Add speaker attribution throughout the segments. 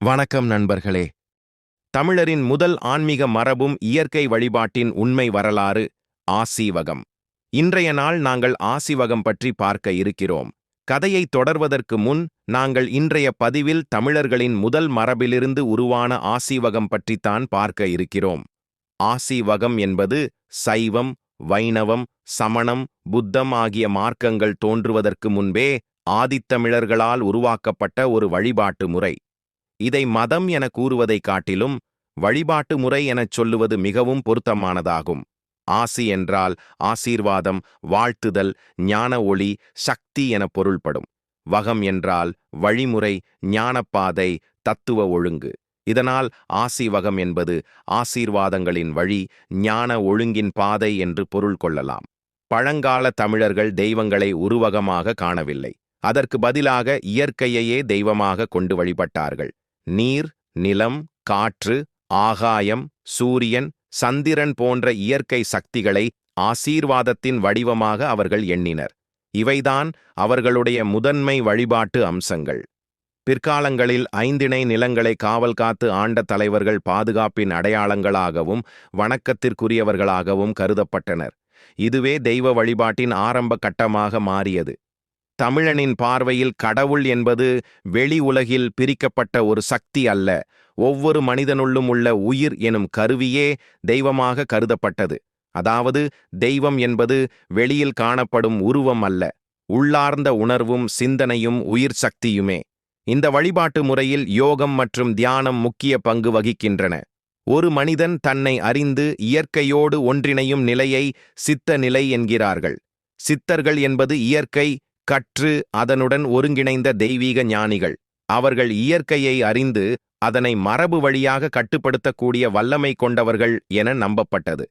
Speaker 1: வணக்கம் நண்பர்களே. தமிழரின் முதல் ஆன்மீக மரபும் இயற்கை வழிபாட்டின் உண்மை வரலாறு ஆசீவகம். இன்றைய நாள் நாங்கள் ஆசிவகம் பற்றி பார்க்க இருக்கிறோம். கதையை தொடர்வதற்கு முன் நாங்கள் இன்றைய பதிவில் தமிழர்களின் முதல் மரபிலிருந்து உருவான ஆசீவகம் பற்றித்தான் பார்க்க இருக்கிறோம். ஆசீவகம் என்பது சைவம் வைணவம் சமணம் புத்தம் ஆகிய மார்க்கங்கள் தோன்றுவதற்கு முன்பே ஆதித்தமிழர்களால் உருவாக்கப்பட்ட ஒரு வழிபாட்டு முறை. இதை மதம் என கூறுவதைக் காட்டிலும் வழிபாட்டு முறை எனச் சொல்லுவது மிகவும் பொருத்தமானதாகும். ஆசி என்றால் ஆசீர்வாதம் வாழ்த்துதல் ஞான ஒளி சக்தி என பொருள்படும். வகம் என்றால் வழிமுறை ஞானப்பாதை தத்துவ ஒழுங்கு. இதனால் ஆசி வகம் என்பது ஆசீர்வாதங்களின் வழி ஞான ஒழுங்கின் பாதை என்று பொருள் கொள்ளலாம். பழங்கால தமிழர்கள் தெய்வங்களை உருவகமாக காணவில்லை. அதற்கு பதிலாக இயற்கையையே தெய்வமாக கொண்டு வழிபட்டார்கள். நீர் நிலம் காற்று ஆகாயம் சூரியன் சந்திரன் போன்ற இயற்கை சக்திகளை ஆசீர்வாதத்தின் வடிவமாக அவர்கள் எண்ணினர். இவைதான் அவர்களுடைய முதன்மை வழிபாட்டு அம்சங்கள். பிற்காலங்களில் ஐந்திணை நிலங்களை காவல் காத்து ஆண்ட தலைவர்கள் பாதுகாப்பின் அடையாளங்களாகவும் வணக்கத்திற்குரியவர்களாகவும் கருதப்பட்டனர். இதுவே தெய்வ வழிபாட்டின் ஆரம்ப கட்டமாக மாறியது. தமிழனின் பார்வையில் கடவுள் என்பது வெளி உலகில் பிரிக்கப்பட்ட ஒரு சக்தி அல்ல. ஒவ்வொரு மனிதனுள்ளும் உள்ள உயிர் எனும் கருவியே தெய்வமாக கருதப்பட்டது. அதாவது தெய்வம் என்பது வெளியில் காணப்படும் உருவம் அல்ல. உள்ளார்ந்த உணர்வும் சிந்தனையும் உயிர் சக்தியுமே. இந்த வழிபாட்டு முறையில் யோகம் மற்றும் தியானம் முக்கிய பங்கு வகிக்கின்றன. ஒரு மனிதன் தன்னை அறிந்து இயற்கையோடு ஒன்றிணையும் நிலையை சித்த நிலை என்கிறார்கள். சித்தர்கள் என்பது இயற்கை கற்று அதனுடன் ஒருங்கிணைந்த தெய்வீக ஞானிகள். அவர்கள் இயற்கையை அறிந்து அதனை மரபு வழியாக கட்டுப்படுத்தக்கூடிய வல்லமை கொண்டவர்கள் என நம்பப்பட்டது.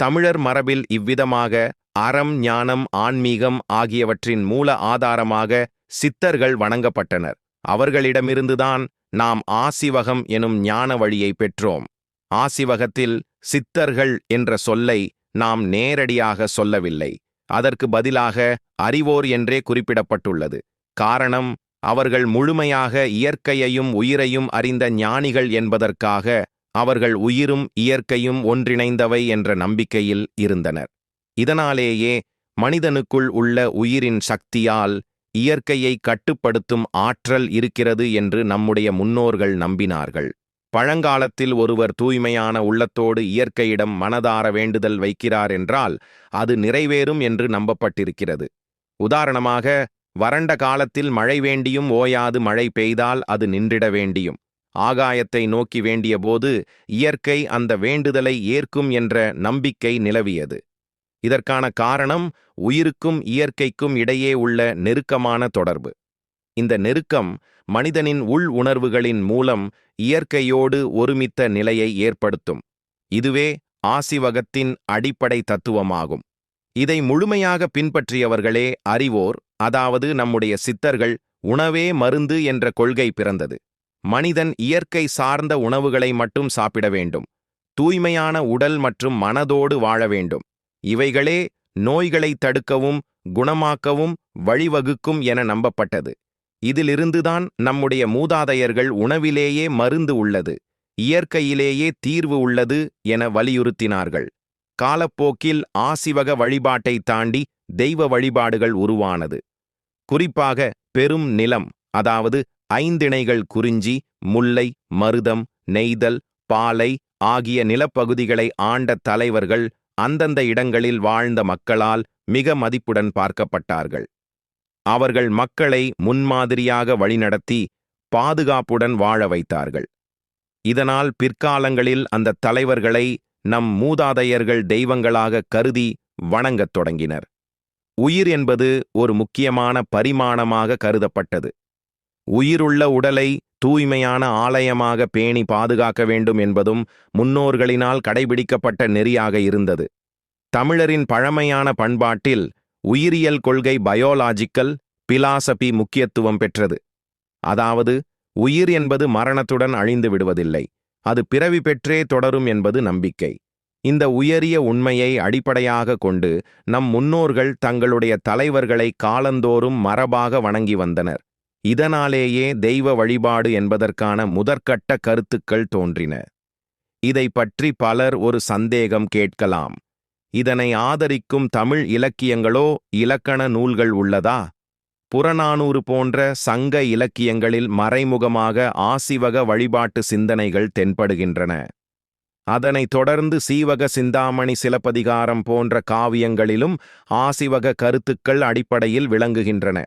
Speaker 1: தமிழர் மரபில் இவ்விதமாக அறம் ஞானம் ஆன்மீகம் ஆகியவற்றின் மூல ஆதாரமாக சித்தர்கள் வணங்கப்பட்டனர். அவர்களிடமிருந்துதான் நாம் ஆசிவகம் எனும் ஞான வழியை பெற்றோம். ஆசிவகத்தில் சித்தர்கள் என்ற சொல்லை நாம் நேரடியாக சொல்லவில்லை. அதற்கு பதிலாக அறிவோர் என்றே குறிப்பிடப்பட்டுள்ளது. காரணம் அவர்கள் முழுமையாக இயற்கையையும் உயிரையும் அறிந்த ஞானிகள் என்பதற்காக அவர்கள் உயிரும் இயற்கையும் ஒன்றிணைந்தவை என்ற நம்பிக்கையில் இருந்தனர். இதனாலேயே மனிதனுக்குள் உள்ள உயிரின் சக்தியால் இயற்கையை கட்டுப்படுத்தும் ஆற்றல் இருக்கிறது என்று நம்முடைய முன்னோர்கள் நம்பினார்கள். பழங்காலத்தில் ஒருவர் தூய்மையான உள்ளத்தோடு இயற்கையிடம் மனதார வேண்டுதல் வைக்கிறார் என்றால் அது நிறைவேறும் என்று நம்பப்பட்டிருக்கிறது. உதாரணமாக வறண்ட காலத்தில் மழை வேண்டியும் ஓயாது மழை பெய்தால் அது நின்றிட வேண்டியும். ஆகாயத்தை நோக்கி வேண்டியபோது இயற்கை அந்த வேண்டுதலை ஏற்கும் என்ற நம்பிக்கை நிலவியது. இதற்கான காரணம் உயிருக்கும் இயற்கைக்கும் இடையே உள்ள நெருக்கமான தொடர்பு. இந்த நெருக்கம் மனிதனின் உள் உணர்வுகளின் மூலம் இயற்கையோடு ஒருமித்த நிலையை ஏற்படுத்தும். இதுவே ஆசிவகத்தின் அடிப்படை தத்துவமாகும். இதை முழுமையாக பின்பற்றியவர்களே அறிவோர் அதாவது நம்முடைய சித்தர்கள் உணவே மருந்து என்ற கொள்கை பிறந்தது. மனிதன் இயற்கை சார்ந்த உணவுகளை மட்டும் சாப்பிட வேண்டும். தூய்மையான உடல் மற்றும் மனதோடு வாழ வேண்டும். இவைகளே நோய்களை தடுக்கவும் குணமாக்கவும் வழிவகுக்கும் என நம்பப்பட்டது. இதிலிருந்துதான் நம்முடைய மூதாதையர்கள் உணவிலேயே மருந்து உள்ளது இயற்கையிலேயே தீர்வு உள்ளது என வலியுறுத்தினார்கள். காலப்போக்கில் ஆசிவக வழிபாட்டை தாண்டி தெய்வ வழிபாடுகள் உருவானது. குறிப்பாக பெரும் நிலம் அதாவது ஐந்திணைகள் குறிஞ்சி முல்லை மருதம் நெய்தல் பாலை ஆகிய நிலப்பகுதிகளை ஆண்ட தலைவர்கள் அந்தந்த இடங்களில் வாழ்ந்த மக்களால் மிக மதிப்புடன் பார்க்கப்பட்டார்கள். அவர்கள் மக்களை முன்மாதிரியாக வழிநடத்தி பாதுகாப்புடன் வாழ வைத்தார்கள். இதனால் பிற்காலங்களில் அந்த தலைவர்களை நம் மூதாதையர்கள் தெய்வங்களாக கருதி வணங்கத் தொடங்கினர். உயிர் என்பது ஒரு முக்கியமான பரிமாணமாக கருதப்பட்டது. உயிருள்ள உடலை தூய்மையான ஆலயமாக பேணி பாதுகாக்க வேண்டும் என்பதும் முன்னோர்களினால் கடைபிடிக்கப்பட்ட நெறியாக இருந்தது. தமிழரின் பழமையான பண்பாட்டில் உயிரியல் கொள்கை பயோலாஜிக்கல் பிலாசபி முக்கியத்துவம் பெற்றது. அதாவது உயிர் என்பது மரணத்துடன் அழிந்து விடுவதில்லை. அது பிறவி பெற்றே தொடரும் என்பது நம்பிக்கை. இந்த உயரிய உண்மையை அடிப்படையாக கொண்டு நம் முன்னோர்கள் தங்களுடைய தலைவர்களை காலந்தோறும் மரபாக வணங்கி வந்தனர். இதனாலேயே தெய்வ வழிபாடு என்பதற்கான முதற்கட்ட கருத்துக்கள் தோன்றின. இதை பற்றி பலர் ஒரு சந்தேகம் கேட்கலாம். இதனை ஆதரிக்கும் தமிழ் இலக்கியங்களோ இலக்கண நூல்கள் உள்ளதா? புறநானூறு போன்ற சங்க இலக்கியங்களில் மறைமுகமாக ஆசிவக வழிபாட்டு சிந்தனைகள் தென்படுகின்றன. அதனைத் தொடர்ந்து சீவக சிந்தாமணி சிலப்பதிகாரம் போன்ற காவியங்களிலும் ஆசிவக கருத்துக்கள் அடிப்படையில் விளங்குகின்றன.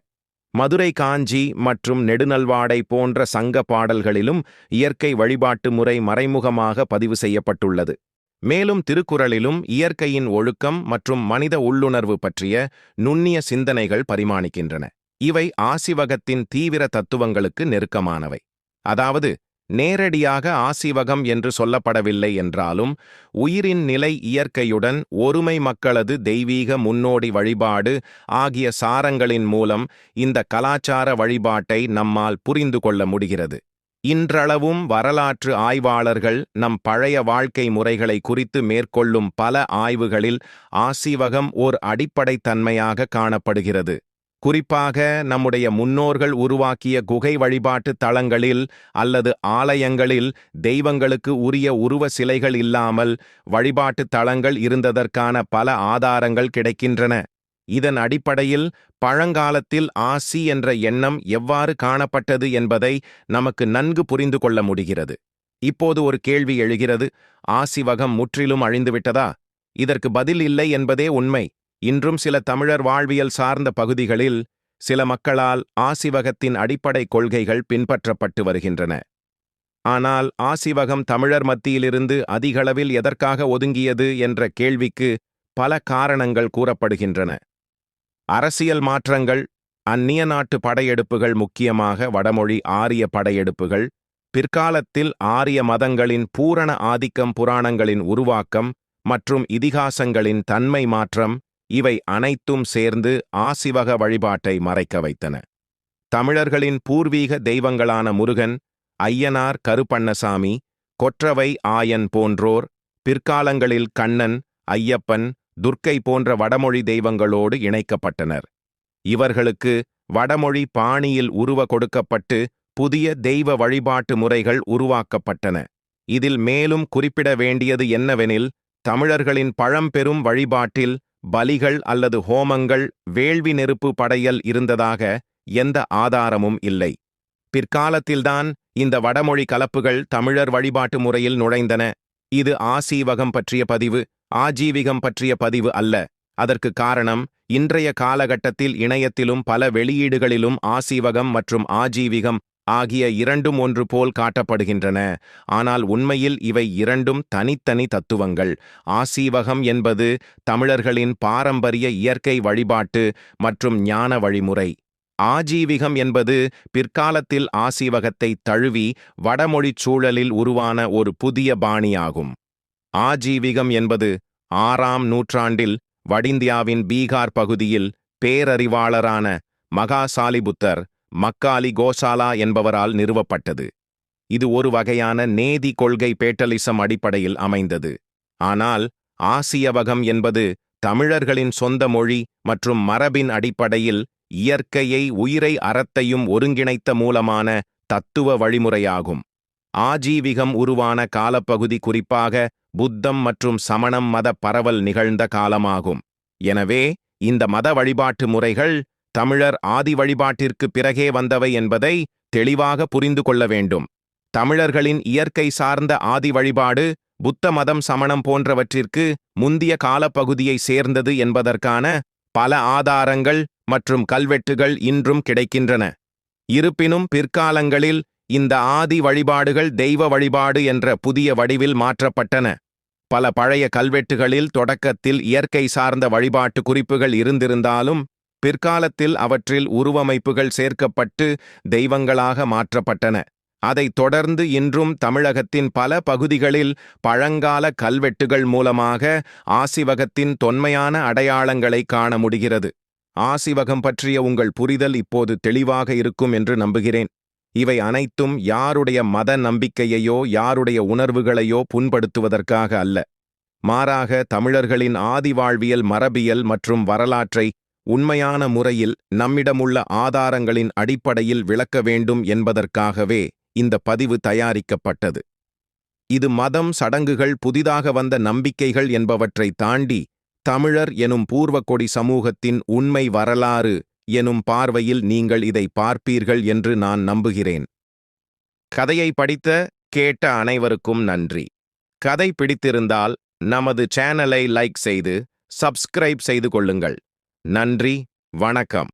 Speaker 1: மதுரை காஞ்சி மற்றும் நெடுநல்வாடை போன்ற சங்க பாடல்களிலும் இயற்கை வழிபாட்டு முறை மறைமுகமாக பதிவு செய்யப்பட்டுள்ளது. மேலும் திருக்குறளிலும் இயற்கையின் ஒழுக்கம் மற்றும் மனித உள்ளுணர்வு பற்றிய நுண்ணிய சிந்தனைகள் பரிமாணிக்கின்றன. இவை ஆசிவகத்தின் தீவிர தத்துவங்களுக்கு நெருக்கமானவை. அதாவது நேரடியாக ஆசிவகம் என்று சொல்லப்படவில்லை என்றாலும் உயிரின் நிலை இயற்கையுடன் ஒருமை மக்களது தெய்வீக முன்னோடி வழிபாடு ஆகிய சாரங்களின் மூலம் இந்த கலாச்சார வழிபாட்டை நம்மால் புரிந்து கொள்ள முடிகிறது. இன்றளவும் வரலாற்று ஆய்வாளர்கள் நம் பழைய வாழ்க்கை முறைகளை குறித்து மேற்கொள்ளும் பல ஆய்வுகளில் ஆசிவகம் ஓர் அடிப்படைத் தன்மையாக காணப்படுகிறது. குறிப்பாக நம்முடைய முன்னோர்கள் உருவாக்கிய குகை வழிபாட்டு தளங்களில் அல்லது ஆலயங்களில் தெய்வங்களுக்கு உரிய உருவ சிலைகள் இல்லாமல் வழிபாட்டு தளங்கள் இருந்ததற்கான பல ஆதாரங்கள் கிடைக்கின்றன. இதன் அடிப்படையில் பழங்காலத்தில் ஆசி என்ற எண்ணம் எவ்வாறு காணப்பட்டது என்பதை நமக்கு நன்கு புரிந்து கொள்ள முடிகிறது. இப்போது ஒரு கேள்வி எழுகிறது ஆசிவகம் முற்றிலும் அழிந்துவிட்டதா? இதற்கு பதில் இல்லை என்பதே உண்மை. இன்றும் சில தமிழர் வாழ்வியல் சார்ந்த பகுதிகளில் சில மக்களால் ஆசிவகத்தின் அடிப்படை கொள்கைகள் பின்பற்றப்பட்டு வருகின்றன. ஆனால் ஆசிவகம் தமிழர் மத்தியிலிருந்து அதிகளவில் எதற்காக ஒதுங்கியது என்ற கேள்விக்கு பல காரணங்கள் கூறப்படுகின்றன. அரசியல் மாற்றங்கள் அந்நிய நாட்டு படையெடுப்புகள் முக்கியமாக வடமொழி ஆரிய படையெடுப்புகள் பிற்காலத்தில் ஆரிய மதங்களின் பூரண ஆதிக்கம் புராணங்களின் உருவாக்கம் மற்றும் இதிகாசங்களின் தன்மை மாற்றம் இவை அனைத்தும் சேர்ந்து ஆசிவக வழிபாட்டை மறைக்க வைத்தன. தமிழர்களின் பூர்வீக தெய்வங்களான முருகன் ஐயனார் கருப்பண்ணசாமி கொற்றவை ஆயன் போன்றோர் பிற்காலங்களில் கண்ணன் ஐயப்பன் துர்க்கை போன்ற வடமொழி தெய்வங்களோடு இணைக்கப்பட்டனர். இவர்களுக்கு வடமொழி பாணியில் உருவ கொடுக்கப்பட்டு புதிய தெய்வ வழிபாட்டு முறைகள் உருவாக்கப்பட்டன. இதில் மேலும் குறிப்பிட வேண்டியது என்னவெனில் தமிழர்களின் பழம்பெரும் வழிபாட்டில் பலிகள் அல்லது ஹோமங்கள் வேள்வி நெருப்பு படையல் இருந்ததாக எந்த ஆதாரமும் இல்லை. பிற்காலத்தில்தான் இந்த வடமொழி கலப்புகள் தமிழர் வழிபாட்டு முறையில் நுழைந்தன. இது ஆசீவகம் பற்றிய பதிவு ஆஜீவிகம் பற்றிய பதிவு அல்ல. அதற்கு காரணம் இன்றைய காலகட்டத்தில் இணையத்திலும் பல வெளியீடுகளிலும் ஆசீவகம் மற்றும் ஆஜீவிகம் ஆகிய இரண்டும் ஒன்று போல் காட்டப்படுகின்றன. ஆனால் உண்மையில் இவை இரண்டும் தனித்தனி தத்துவங்கள். ஆசீவகம் என்பது தமிழர்களின் பாரம்பரிய இயற்கை வழிபாட்டு மற்றும் ஞான வழிமுறை. ஆஜீவிகம் என்பது பிற்காலத்தில் ஆசீவகத்தை தழுவி வடமொழிச் சூழலில் உருவான ஒரு புதிய பாணியாகும். ஆஜீவிகம் என்பது ஆறாம் நூற்றாண்டில் வடிந்தியாவின் பீகார் பகுதியில் பேரறிவாளரான மகாசாலிபுத்தர் மக்காலி கோசாலா என்பவரால் நிறுவப்பட்டது. இது ஒரு வகையான நேதி கொள்கை பேட்டலிசம் அடிப்படையில் அமைந்தது. ஆனால் ஆசியவகம் என்பது தமிழர்களின் சொந்த மொழி மற்றும் மரபின் அடிப்படையில் இயற்கையை உயிரை அறத்தையும் ஒருங்கிணைத்த மூலமான தத்துவ வழிமுறையாகும். ஆஜீவிகம் உருவான காலப்பகுதி குறிப்பாக புத்தம் மற்றும் சமணம் மத பரவல் நிகழ்ந்த காலமாகும். எனவே இந்த மத வழிபாட்டு முறைகள் தமிழர் ஆதி வழிபாட்டிற்கு பிறகே வந்தவை என்பதை தெளிவாக புரிந்து கொள்ள வேண்டும். தமிழர்களின் இயற்கை சார்ந்த ஆதி வழிபாடு புத்த மதம் சமணம் போன்றவற்றிற்கு முந்திய காலப்பகுதியை சேர்ந்தது என்பதற்கான பல ஆதாரங்கள் மற்றும் கல்வெட்டுகள் இன்றும் கிடைக்கின்றன. இருப்பினும் பிற்காலங்களில் இந்த ஆதி வழிபாடுகள் தெய்வ வழிபாடு என்ற புதிய வடிவில் மாற்றப்பட்டன. பல பழைய கல்வெட்டுகளில் தொடக்கத்தில் இயற்கை சார்ந்த வழிபாட்டு குறிப்புகள் இருந்திருந்தாலும் பிற்காலத்தில் அவற்றில் உருவமைப்புகள் சேர்க்கப்பட்டு தெய்வங்களாக மாற்றப்பட்டன. அதைத் தொடர்ந்து இன்றும் தமிழகத்தின் பல பகுதிகளில் பழங்கால கல்வெட்டுகள் மூலமாக ஆசிவகத்தின் தொன்மையான அடையாளங்களை காண முடிகிறது. ஆசிவகம் பற்றிய உங்கள் புரிதல் இப்போது தெளிவாக இருக்கும் என்று நம்புகிறேன். இவை அனைத்தும் யாருடைய மத நம்பிக்கையையோ யாருடைய உணர்வுகளையோ புண்படுத்துவதற்காக அல்ல. மாறாக தமிழர்களின் ஆதிவாழ்வியல் மரபியல் மற்றும் வரலாற்றை உண்மையான முறையில் நம்மிடமுள்ள ஆதாரங்களின் அடிப்படையில் விளக்க வேண்டும் என்பதற்காகவே இந்த பதிவு தயாரிக்கப்பட்டது. இது மதம் சடங்குகள் புதிதாக வந்த நம்பிக்கைகள் என்பவற்றை தாண்டி தமிழர் எனும் பூர்வக்கொடி சமூகத்தின் உண்மை வரலாறு எனும் பார்வையில் நீங்கள் இதை பார்ப்பீர்கள் என்று நான் நம்புகிறேன். கதையை படித்த கேட்ட அனைவருக்கும் நன்றி. கதை பிடித்திருந்தால் நமது சேனலை லைக் செய்து சப்ஸ்கிரைப் செய்து கொள்ளுங்கள். நன்றி வணக்கம்.